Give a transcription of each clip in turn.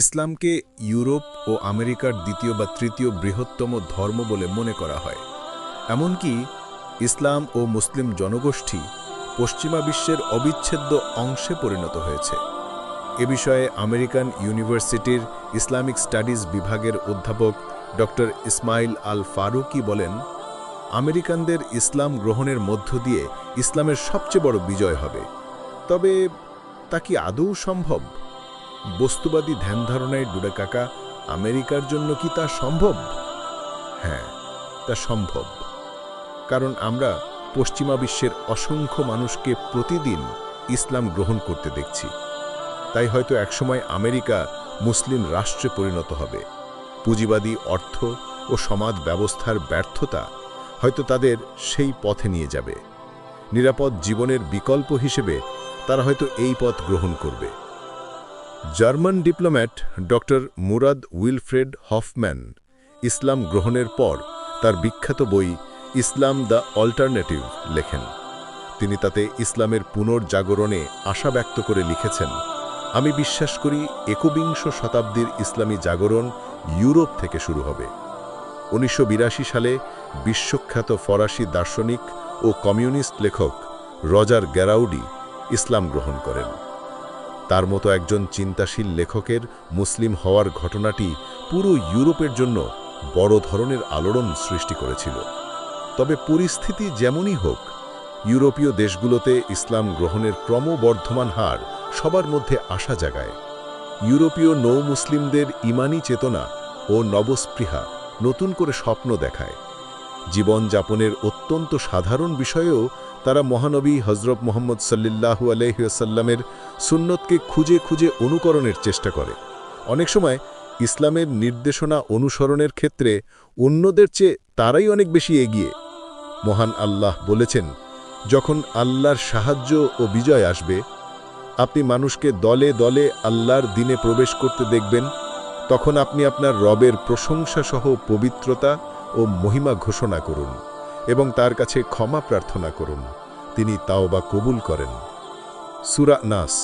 ইসলামকে ইউরোপ ও আমেরিকার দ্বিতীয় বা তৃতীয় বৃহত্তম ধর্ম বলে মনে করা হয়। এমনকি ইসলাম ও মুসলিম জনগোষ্ঠী পশ্চিমা বিশ্বের অবিচ্ছেদ্য অংশে পরিণত হয়েছে। এ বিষয়ে আমেরিকান ইউনিভার্সিটির ইসলামিক স্টাডিজ বিভাগের অধ্যাপক ড ইসমাইল আল ফারুকি বলেন, আমেরিকানদের ইসলাম গ্রহণের মধ্য দিয়ে ইসলামের সবচেয়ে বড় বিজয় হবে। তবে তা কি আদৌ সম্ভব? বস্তুবাদী ধ্যান ধারণায় ডুডে কাকা, আমেরিকার জন্য কি তা সম্ভব? হ্যাঁ তা সম্ভব। কারণ আমরা পশ্চিমা বিশ্বের অসংখ্য মানুষকে প্রতিদিন ইসলাম গ্রহণ করতে দেখছি। তাই হয়তো একসময় আমেরিকা মুসলিম রাষ্ট্রে পরিণত হবে। পুঁজিবাদী অর্থ ও সমাজ ব্যবস্থার ব্যর্থতা হয়তো তাদের সেই পথে নিয়ে যাবে। নিরাপদ জীবনের বিকল্প হিসেবে তারা হয়তো এই পথ গ্রহণ করবে। German diplomat doctor Murad Wilfried Hofmann ইসলাম গ্রহণের পর তার বিখ্যাত বই ইসলাম দ্য অল্টারনেটিভ লেখেন। তিনি তাতে ইসলামের পুনর্জাগরণে আশা ব্যক্ত করে লিখেছেন, আমি বিশ্বাস করি একবিংশ শতাব্দীর ইসলামী জাগরণ ইউরোপ থেকে শুরু হবে। উনিশশো বিরাশি সালে বিশ্বখ্যাত ফরাসি দার্শনিক ও কমিউনিস্ট লেখক রজার গ্যারাউডি ইসলাম গ্রহণ করেন। তার মতো একজন চিন্তাশীল লেখকের মুসলিম হওয়ার ঘটনাটি পুরো ইউরোপের জন্য বড় ধরনের আলোড়ন সৃষ্টি করেছিল। তবে পরিস্থিতি যেমনই হোক, ইউরোপীয় দেশগুলোতে ইসলাম গ্রহণের ক্রমবর্ধমান হার সবার মধ্যে আশা জাগায়। ইউরোপীয় নৌ মুসলিমদের ইমানি চেতনা ও নবস্পৃহা নতুন করে স্বপ্ন দেখায়। জীবনযাপনের অত্যন্ত সাধারণ বিষয়েও তারা মহানবী হজরত মোহাম্মদ সাল্লিল্লাহু আলহিউসাল্লামের সুন্নতকে খুঁজে খুঁজে অনুকরণের চেষ্টা করে। অনেক সময় ইসলামের নির্দেশনা অনুসরণের ক্ষেত্রে অন্যদের চেয়ে তারাই অনেক বেশি এগিয়ে। মহান আল্লাহ বলেছেন, যখন আল্লাহর সাহায্য ও বিজয় আসবে, আপনি মানুষকে দলে দলে আল্লাহর দিনে প্রবেশ করতে দেখবেন, তখন আপনি আপনার রবের প্রশংসাসহ পবিত্রতা ও মহিমা ঘোষণা করুন এবং তার কাছে ক্ষমা প্রার্থনা করুন। তিনি তাও বা কবুল করেন। সুরা নাস,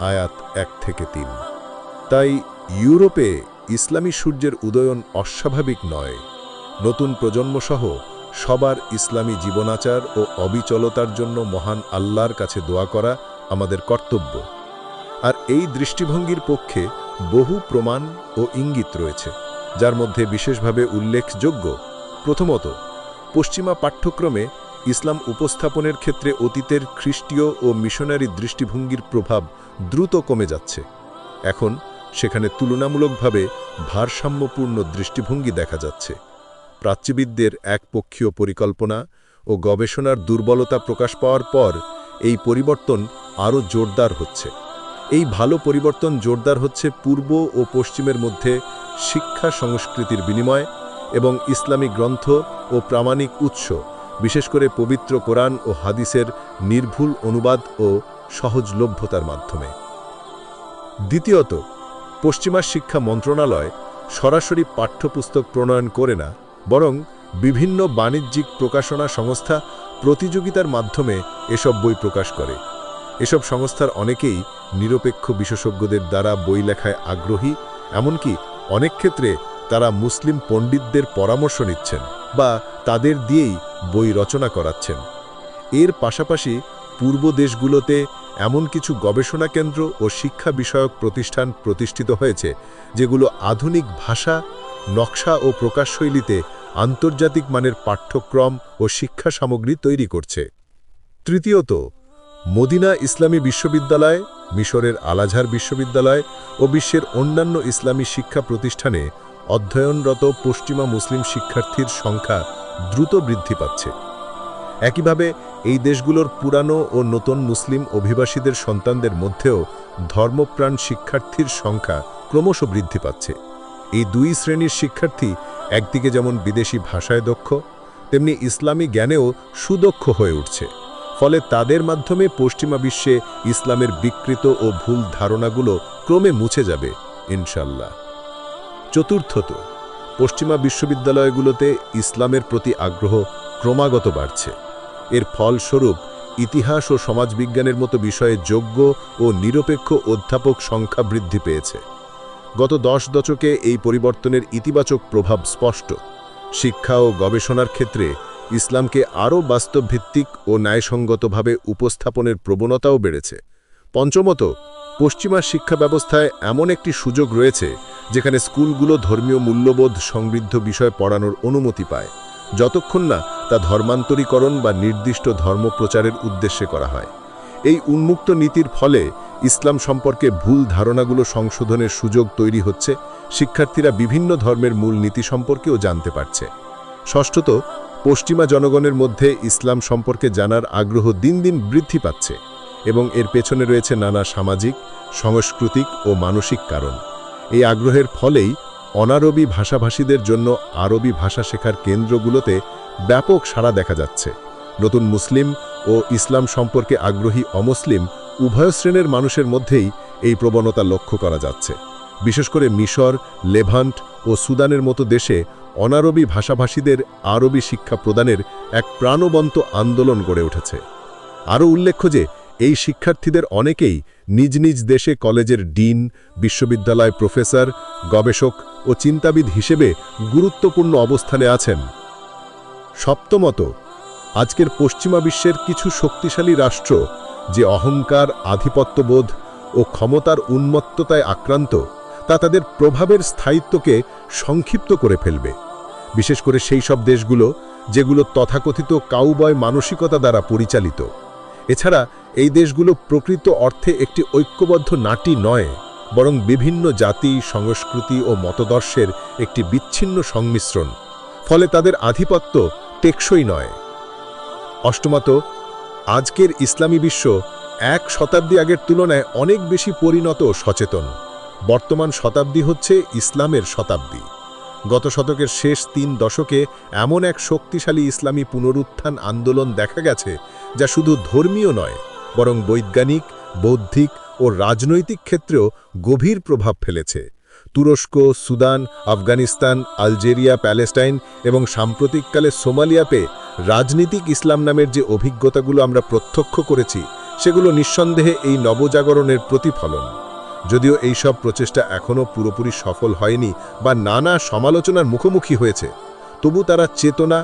আয়াত এক থেকে তিন। তাই ইউরোপে ইসলামী সূর্যের উদয়ন অস্বাভাবিক নয়। নতুন প্রজন্মসহ সবার ইসলামী জীবনাচার ও অবিচলতার জন্য মহান আল্লাহর কাছে দোয়া করা আমাদের কর্তব্য। আর এই দৃষ্টিভঙ্গির পক্ষে বহু প্রমাণ ও ইঙ্গিত রয়েছে, যার মধ্যে বিশেষভাবে উল্লেখযোগ্য প্রথমত, পশ্চিমা পাঠ্যক্রমে ইসলাম উপস্থাপনের ক্ষেত্রে অতীতের খ্রিস্টীয় ও মিশনারি দৃষ্টিভঙ্গির প্রভাব দ্রুত কমে যাচ্ছে। এখন সেখানে তুলনামূলকভাবে ভারসাম্যপূর্ণ দৃষ্টিভঙ্গি দেখা যাচ্ছে। প্রাচ্যবিদদের একপক্ষীয় পরিকল্পনা ও গবেষণার দুর্বলতা প্রকাশ পাওয়ার পর এই পরিবর্তন আরও জোরদার হচ্ছে। এই ভালো পরিবর্তন জোরদার হচ্ছে পূর্ব ও পশ্চিমের মধ্যে শিক্ষা সংস্কৃতির বিনিময় এবং ইসলামী গ্রন্থ ও প্রামাণিক উৎস, বিশেষ করে পবিত্র কোরআন ও হাদিসের নির্ভুল অনুবাদ ও সহজলভ্যতার মাধ্যমে। দ্বিতীয়ত, পশ্চিমা শিক্ষা মন্ত্রণালয় সরাসরি পাঠ্যপুস্তক প্রণয়ন করে না, বরং বিভিন্ন বাণিজ্যিক প্রকাশনা সংস্থা প্রতিযোগিতার মাধ্যমে এসব বই প্রকাশ করে। এসব সংস্থার অনেকেই নিরপেক্ষ বিশেষজ্ঞদের দ্বারা বই লেখায় আগ্রহী, এমনকি অনেক ক্ষেত্রে তারা মুসলিম পণ্ডিতদের পরামর্শ নিচ্ছেন বা তাদের দিয়েই বই রচনা করাচ্ছেন। এর পাশাপাশি পূর্ব দেশগুলোতে এমন কিছু গবেষণা কেন্দ্র ও শিক্ষা বিষয়ক প্রতিষ্ঠান প্রতিষ্ঠিত হয়েছে, যেগুলো আধুনিক ভাষা, নকশা ও প্রকাশশৈলীতে আন্তর্জাতিক মানের পাঠ্যক্রম ও শিক্ষা সামগ্রী তৈরি করছে। তৃতীয়ত, মদিনা ইসলামী বিশ্ববিদ্যালয়, মিশরের আলাঝার বিশ্ববিদ্যালয় ও বিশ্বের অন্যান্য ইসলামী শিক্ষা প্রতিষ্ঠানে অধ্যয়নরত পশ্চিমা মুসলিম শিক্ষার্থীর সংখ্যা দ্রুত বৃদ্ধি পাচ্ছে। একইভাবে, এই দেশগুলোর পুরানো ও নতুন মুসলিম অভিবাসীদের সন্তানদের মধ্যেও ধর্মপ্রাণ শিক্ষার্থীর সংখ্যা ক্রমশ বৃদ্ধি পাচ্ছে। এই দুই শ্রেণির শিক্ষার্থী একদিকে যেমন বিদেশি ভাষায় দক্ষ, তেমনি ইসলামী জ্ঞানেও সুদক্ষ হয়ে উঠছে। ফলে তাদের মাধ্যমে পশ্চিমা বিশ্বে ইসলামের বিকৃত ও ভুল ধারণাগুলো ক্রমে মুছে যাবে, ইনশাল্লাহ। চতুর্থত, পশ্চিমা বিশ্ববিদ্যালয়গুলোতে ইসলামের প্রতি আগ্রহ ক্রমাগত বাড়ছে। এর ফলস্বরূপ, ইতিহাস ও সমাজবিজ্ঞানের মতো বিষয়ে যোগ্য ও নিরপেক্ষ অধ্যাপক সংখ্যা বৃদ্ধি পেয়েছে। গত দশ দশকে এই পরিবর্তনের ইতিবাচক প্রভাব স্পষ্ট। শিক্ষা ও গবেষণার ক্ষেত্রে ইসলামকে আরও বাস্তবভিত্তিক ও ন্যায়সঙ্গতভাবে উপস্থাপনের প্রবণতাও বেড়েছে। পঞ্চমত, পশ্চিমা শিক্ষা ব্যবস্থায় এমন একটি সুযোগ রয়েছে যেখানে স্কুলগুলো ধর্মীয় মূল্যবোধ সমৃদ্ধ বিষয় পড়ানোর অনুমতি পায়, যতক্ষণ না তা ধর্মান্তরীকরণ বা নির্দিষ্ট ধর্মপ্রচারের উদ্দেশ্যে করা হয়। এই উন্মুক্ত নীতির ফলে ইসলাম সম্পর্কে ভুল ধারণাগুলো সংশোধনের সুযোগ তৈরি হচ্ছে, শিক্ষার্থীরা বিভিন্ন ধর্মের মূল নীতি সম্পর্কেও জানতে পারছে। ষষ্ঠত, পশ্চিমা জনগণের মধ্যে ইসলাম সম্পর্কে জানার আগ্রহ দিন দিন বৃদ্ধি পাচ্ছে এবং এর পেছনে রয়েছে নানা সামাজিক, সাংস্কৃতিক ও মানসিক কারণ। এই আগ্রহের ফলেই অনারবি ভাষাভাষীদের জন্য আরবি ভাষা শেখার কেন্দ্রগুলোতে ব্যাপক সাড়া দেখা যাচ্ছে। নতুন মুসলিম ও ইসলাম সম্পর্কে আগ্রহী অমুসলিম উভয় শ্রেণির মানুষের মধ্যেই এই প্রবণতা লক্ষ্য করা যাচ্ছে। বিশেষ করে মিশর, লেভান্ট ও সুদানের মতো দেশে অনারবি ভাষাভাষীদের আরবি শিক্ষা প্রদানের এক প্রাণবন্ত আন্দোলন গড়ে উঠেছে। আরও উল্লেখ্য যে এই শিক্ষার্থীদের অনেকেই নিজ নিজ দেশে কলেজের ডিন, বিশ্ববিদ্যালয় প্রফেসর, গবেষক ও চিন্তাবিদ হিসেবে গুরুত্বপূর্ণ অবস্থানে আছেন। সপ্তমত, আজকের পশ্চিমা বিশ্বের কিছু শক্তিশালী রাষ্ট্র, যে অহংকার, আধিপত্যবোধ ও ক্ষমতার উন্মত্ততায় আক্রান্ত, তা তাদের প্রভাবের স্থায়িত্বকে সংক্ষিপ্ত করে ফেলবে। বিশেষ করে সেই সব দেশগুলো যেগুলো তথাকথিত কাউবয় মানসিকতা দ্বারা পরিচালিত। এছাড়া এই দেশগুলো প্রকৃত অর্থে একটি ঐক্যবদ্ধ নাটি নয়, বরং বিভিন্ন জাতি, সংস্কৃতি ও মতদর্শের একটি বিচ্ছিন্ন সংমিশ্রণ, ফলে তাদের আধিপত্য টেকসই নয়। অষ্টমত, আজকের ইসলামী বিশ্ব এক শতাব্দী আগের তুলনায় অনেক বেশি পরিণত সচেতন। বর্তমান শতাব্দী হচ্ছে ইসলামের শতাব্দী। গত শতকের শেষ তিন দশকে এমন এক শক্তিশালী ইসলামী পুনরুত্থান আন্দোলন দেখা গেছে, যা শুধু ধর্মীয় নয়, বরং বৈজ্ঞানিক, বৌদ্ধিক ও রাজনৈতিক ক্ষেত্রেও গভীর প্রভাব ফেলেছে। তুরস্ক, সুদান, আফগানিস্তান, আলজেরিয়া, প্যালেস্টাইন এবং সাম্প্রতিককালে সোমালিয়াপে রাজনীতিক ইসলাম নামের যে অভিজ্ঞতাগুলো আমরা প্রত্যক্ষ করেছি, সেগুলো নিঃসন্দেহে এই নবজাগরণের প্রতিফলন। যদিও এই সব প্রচেষ্টা এখনও পুরোপুরি সফল হয়নি বা নানা সমালোচনার মুখোমুখি হয়েছে, তবু তারা চেতনা,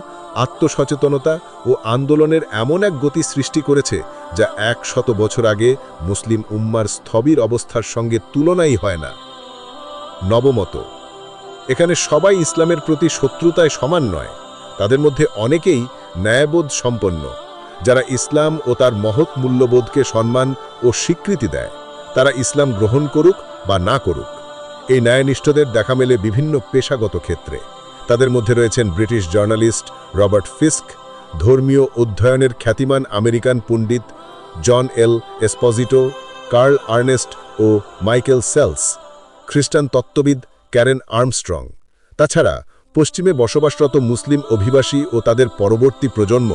আত্মসচেতনতা ও আন্দোলনের এমন এক গতি সৃষ্টি করেছে যা এক শত বছর আগে মুসলিম উম্মার স্থবির অবস্থার সঙ্গে তুলনাই হয় না। নবমত, এখানে সবাই ইসলামের প্রতি শত্রুতায় সমান নয়, তাদের মধ্যে অনেকেই ন্যায়বোধ সম্পন্ন, যারা ইসলাম ও তার মহৎ মূল্যবোধকে সম্মান ও স্বীকৃতি দেয়। তারা ইসলাম গ্রহণ করুক বা না করুক। এই ন্যায়নিষ্ঠদের দেখা মেলে বিভিন্ন পেশাগত ক্ষেত্রে। তাদের মধ্যে রয়েছেন ব্রিটিশ জার্নালিস্ট রবার্ট ফিস্ক, ধর্মীয় অধ্যয়নের খ্যাতিমান আমেরিকান পণ্ডিত John L Esposito, Carl Ernst ও মাইকেল সেলস, খ্রিস্টান তত্ত্ববিদ ক্যারেন আর্মস্ট্রং। তাছাড়া, পশ্চিমে বসবাসরত মুসলিম অভিবাসী ও তাদের পরবর্তী প্রজন্ম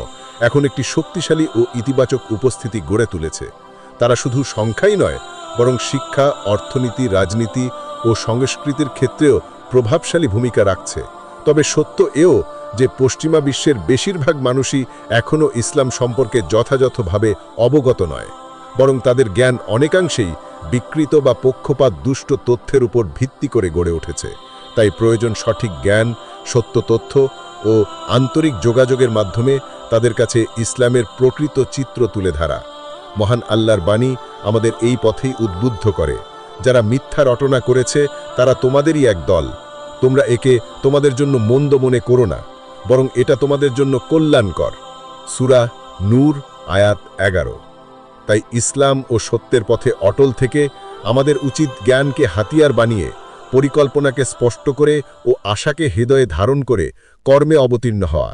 এখন একটি শক্তিশালী ও ইতিবাচক উপস্থিতি গড়ে তুলেছে। তারা শুধু সংখ্যাই নয় বরং শিক্ষা, অর্থনীতি, রাজনীতি ও সংস্কৃতির ক্ষেত্রেও প্রভাবশালী ভূমিকা রাখছে। তবে সত্য এও যে পশ্চিমা বিশ্বের বেশিরভাগ মানুষই এখনও ইসলাম সম্পর্কে যথাযথভাবে অবগত নয়, বরং তাদের জ্ঞান অনেকাংশেই বিকৃত বা পক্ষপাত দুষ্ট তথ্যের উপর ভিত্তি করে গড়ে উঠেছে। তাই প্রয়োজন সঠিক জ্ঞান, সত্য তথ্য ও আন্তরিক যোগাযোগের মাধ্যমে তাদের কাছে ইসলামের প্রকৃত চিত্র তুলে ধরা। মহান আল্লাহর বাণী আমাদের এই পথেই উদ্বুদ্ধ করে। যারা মিথ্যা রটনা করেছে, তারা তোমাদেরই এক দল। তোমরা একে তোমাদের জন্য মন্দ মনে করো না, বরং এটা তোমাদের জন্য কল্যাণকর। সুরা নূর, আয়াত এগারো। তাই ইসলাম ও সত্যের পথে অটল থেকে আমাদের উচিত জ্ঞানকে হাতিয়ার বানিয়ে, পরিকল্পনাকে স্পষ্ট করে ও আশাকে হৃদয়ে ধারণ করে কর্মে অবতীর্ণ হওয়া।